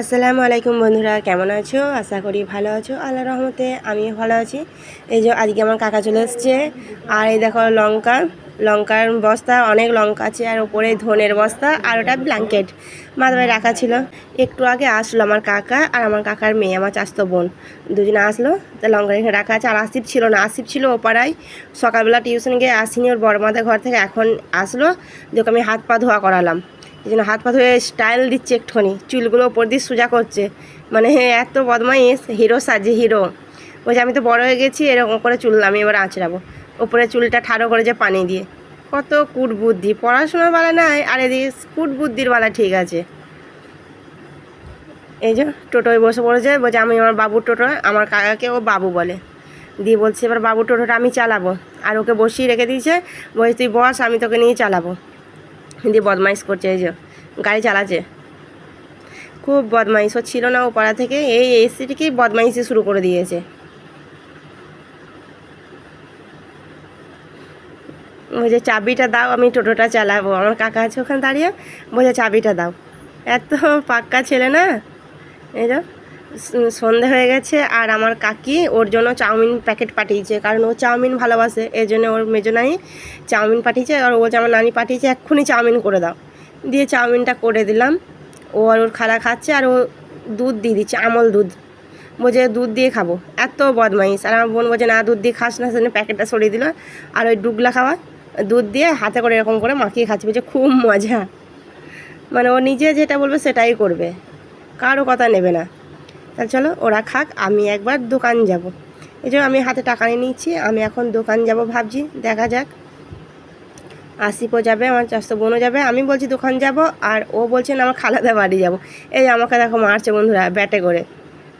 আসসালামু আলাইকুম বন্ধুরা, কেমন আছো? আশা করি ভালো আছো। আল্লাহ রহমতে আমিও ভালো আছি। এই যে আজকে আমার কাকা চলে এসছে। আর এই দেখো লঙ্কা, লঙ্কার বস্তা, অনেক লঙ্কা আছে। আর ওপরে ধনের বস্তা আর ওটা ব্ল্যাঙ্কেট মাথায় রাখা ছিল। একটু আগে আসলো আমার কাকা আর আমার কাকার মেয়ে, আমার চাস্তো বোন। দুজনে আসলো, তা লঙ্কা এখানে রাখা আছে। আর আসিফ ছিল না, আসিফ ছিল ও পাড়ায় সকালবেলা টিউশন গিয়ে আসিনি, ওর বড় মাথার ঘর থেকে এখন আসলো। দেখো আমি হাত পা ধোয়া করালাম। এই জন্য হাত পা ধুয়ে স্টাইল দিচ্ছে একটুখানি। চুলগুলো ওপর দিয়ে সোজা করছে। মানে এত বদমাইশ হিরো সাজে হিরো বলছে, আমি তো বড় হয়ে গেছি, এরকম করে চুল আমি এবার আঁচড়াবো। ওপরে চুলটা ঠাড়ো করেছে পানি দিয়ে। কত কুট বুদ্ধি, পড়াশোনার বেলা নাই, আর এদিকে কুট বুদ্ধির বেলা ঠিক আছে। এই যে টোটোয় বসে পড়েছে, বলছে, আমি আমার বাবুর টোটো, আমার কাকাকে ও বাবু বলে। দিয়ে বলছে, এবার বাবুর টোটোটা আমি চালাবো। আর ওকে বসিয়ে রেখে দিয়েছে, বলছে, তুই বস, আমি তোকে নিয়ে চালাবো। দিয়ে বদমাইশ করছে, এই যে, গাড়ি চালাচ্ছে। খুব বদমাইশ, ও ছিল না ও পাড়া থেকে, এই এসিটিকেই বদমাইশি শুরু করে দিয়েছে। বলছে, চাবিটা দাও, আমি টোটোটা চালাবো। আমার কাকা আছে ওখানে দাঁড়িয়ে, বলছে, চাবিটা দাও। এত পাক্কা ছেলে না? এই সন্ধে হয়ে গেছে আর আমার কাকি ওর জন্য চাউমিন প্যাকেট পাঠিয়েছে। কারণ ও চাউমিন ভালোবাসে এই জন্য ওর মেজো নাই চাউমিন পাঠিয়েছে আর ও বলছে আমার নানি পাঠিয়েছে, এক্ষুনি চাউমিন করে দাও। দিয়ে চাউমিনটা করে দিলাম। ও আর ওর খালা খাচ্ছে আর ও দুধ দিয়ে দিচ্ছে, আমল দুধ। বলছে, দুধ দিয়ে খাব। এত বদমাইশ। আর আমার বোন বলছে, না, দুধ দিয়ে খাস না। সেজন্য প্যাকেটটা সরিয়ে দিল। আর ওই ডুগলা খাওয়া দুধ দিয়ে হাতে করে এরকম করে মাখিয়ে খাচ্ছে। বলছে, খুব মজা। মানে ও নিজে যেটা বলবে সেটাই করবে। কারও কথা নেবে না। তাহলে চলো ওরা খাক, আমি একবার দোকান যাব। এই জন্য আমি হাতে টাকা নিয়ে নিচ্ছি আমি এখন দোকান যাব ভাবছি, দেখা যাক। আসিফও যাবে, আমার চাষতো বোনও যাবে, আমি বলছি দোকান যাব, আর ও বলছেন আমার খালাদা বাড়ি যাব। এই আমাকে দেখো মারছে বন্ধুরা, ব্যাটে করে।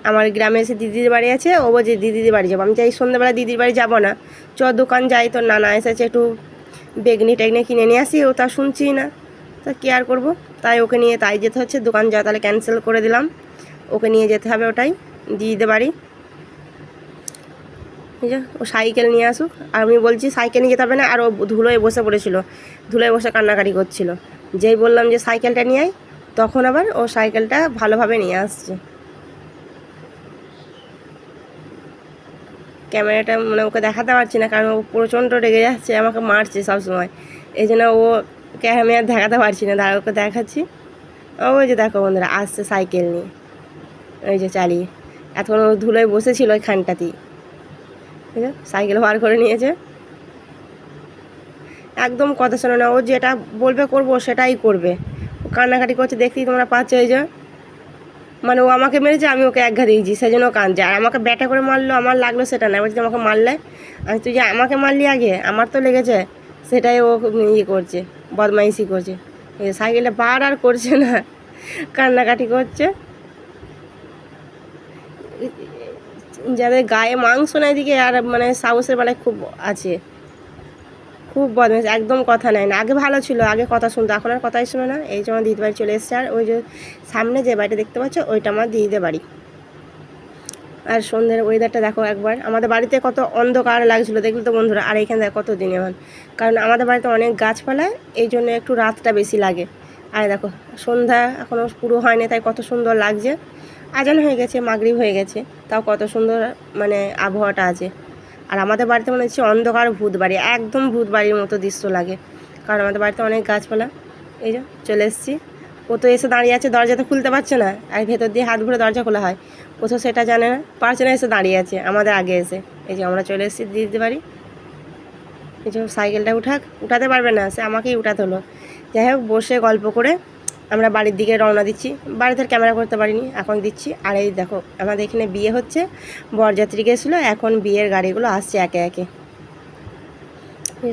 আমার গ্রামে এসে দিদির বাড়ি আছে, ও বলছে দিদির বাড়ি যাব। আমি চাই সন্ধ্যাবেলা দিদির বাড়ি যাব না। চ, দোকান যাই তো নানা এসেছে একটু বেগনি টেগনি কিনে নিয়ে আসি, ও তা শুনছি না। তা কি আর করব? তাই ওকে নিয়ে তাই যেতে হচ্ছে, দোকান যাওয়া তাহলে ক্যান্সেল করে দিলাম। ওকে নিয়ে যেতে হবে ওটাই দিদিদের বাড়ি এই যে, ও সাইকেল নিয়ে আসুক। আর আমি বলছি, সাইকেল নিয়ে যেতে হবে না, আর ও ধুলোয় বসে পড়েছিল, ধুলোয় বসে কান্নাকাটি করছিল। যেই বললাম যে সাইকেলটা নিয়ে আয়, তখন আবার ও সাইকেলটা ভালোভাবে নিয়ে আসছে। ক্যামেরাটা মানে ওকে দেখাতে পারছি না, কারণ ও প্রচণ্ড রেগে যাচ্ছে, আমাকে মারছে সবসময়। এই জন্য ও ক্যামেরা দেখাতে পারছি না ওকে দেখাচ্ছি। ওই যে দেখো বন্ধুরা, আসছে সাইকেল নিয়ে। ওই যে চালিয়ে এতক্ষণ ও ধুলোয় বসেছিল ওইখানটাতেই। ঠিক আছে? সাইকেল বার করে নিয়েছে। একদম কথা শোনো না। ও যেটা বলবে করব, সেটাই করবে। ও কান্নাকাটি করছে, দেখতেই তোমরা পাচ্ছ এই যে। মানে ও আমাকে মেরেছে, আমি ওকে এক ঘা দিয়েছি সেই জন্য কাঁদছে। আর আমাকে ব্যাটা করে মারলো, আমার লাগল সেটা না। বলছি আমাকে মারলে? আমি তুই যে আমাকে মারলি আগে, আমার তো লেগেছে, সেটাই ও ইয়ে করছে, বদমাইশি করছে। এই সাইকেলটা বার আর করছে না। কান্নাকাটি করছে। যাদের গায়ে মাংস নাই দিকে আর মানে সাহসের বেলায় খুব আছে। খুব বদমাইশ, একদম কথা নেয় না। আগে ভালো ছিল, আগে কথা শুনতো, এখন আর কথাই শোনে না। এই যে আমার দিদির বাড়ি চলে এসছে, আর ওই যে সামনে যে বাড়িটা দেখতে পাচ্ছ, ওইটা আমার দিদিদের বাড়ি। আর সন্ধ্যের ওয়েদারটা দেখো একবার। আমাদের বাড়িতে কত অন্ধকার লাগছিল, দেখলে তো বন্ধুরা, আর এখানে দেখো কত দিনে এখন কারণ আমাদের বাড়িতে অনেক গাছপালা, এই জন্য একটু রাতটা বেশি লাগে। আর দেখো, সন্ধ্যা এখনও পুরো হয়নি, তাই কত সুন্দর লাগছে। আজান হয়ে গেছে, মাগরিব হয়ে গেছে। তাও কত সুন্দর মানে আবহাওয়াটা আছে। আর আমাদের বাড়িতে মনে হচ্ছে অন্ধকার ভূত বাড়ি একদম ভূত বাড়ির মতো দৃশ্য লাগে। কারণ আমাদের বাড়িতে অনেক গাছপালা। এই যে, চলে এসেছি। ও তো এসে দাঁড়িয়ে আছে, দরজা তো খুলতে পারছে না। আর ভেতর দিয়ে হাত ভরে দরজা খোলা হয়। ও তো সেটা জানে না, পারছে না এসে দাঁড়িয়ে আছে, আমাদের আগে এসে। এই যে, আমরা চলে এসেছি দিদি বাড়ি। এই যে, সাইকেলটা উঠাক, উঠাতে পারবে না, সে আমাকেই উঠাতে হলো। যাই হোক, বসে গল্প করে আমরা বাড়ির দিকে রওনা দিচ্ছি। বাড়িতে আর ক্যামেরা করতে পারিনি, এখন দিচ্ছি। আর এই দেখো, আমাদের এখানে বিয়ে হচ্ছে, বরযাত্রী গেছিল, এখন বিয়ের গাড়িগুলো আসছে একে একে।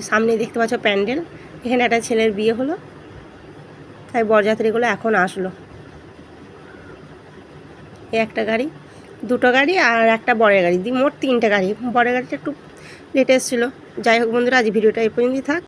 সামনে দেখতে পাচ্ছ প্যান্ডেল, এখানে একটা ছেলের বিয়ে হলো, তাই বরযাত্রীগুলো এখন আসলো। একটা গাড়ি, দুটো গাড়ি আর একটা বড়ের গাড়ি মোট তিনটে গাড়ি। বড়ের গাড়িটা একটু লেটে এসেছিল যাই হোক বন্ধুরা, আজ ভিডিওটা এই পর্যন্তই থাক।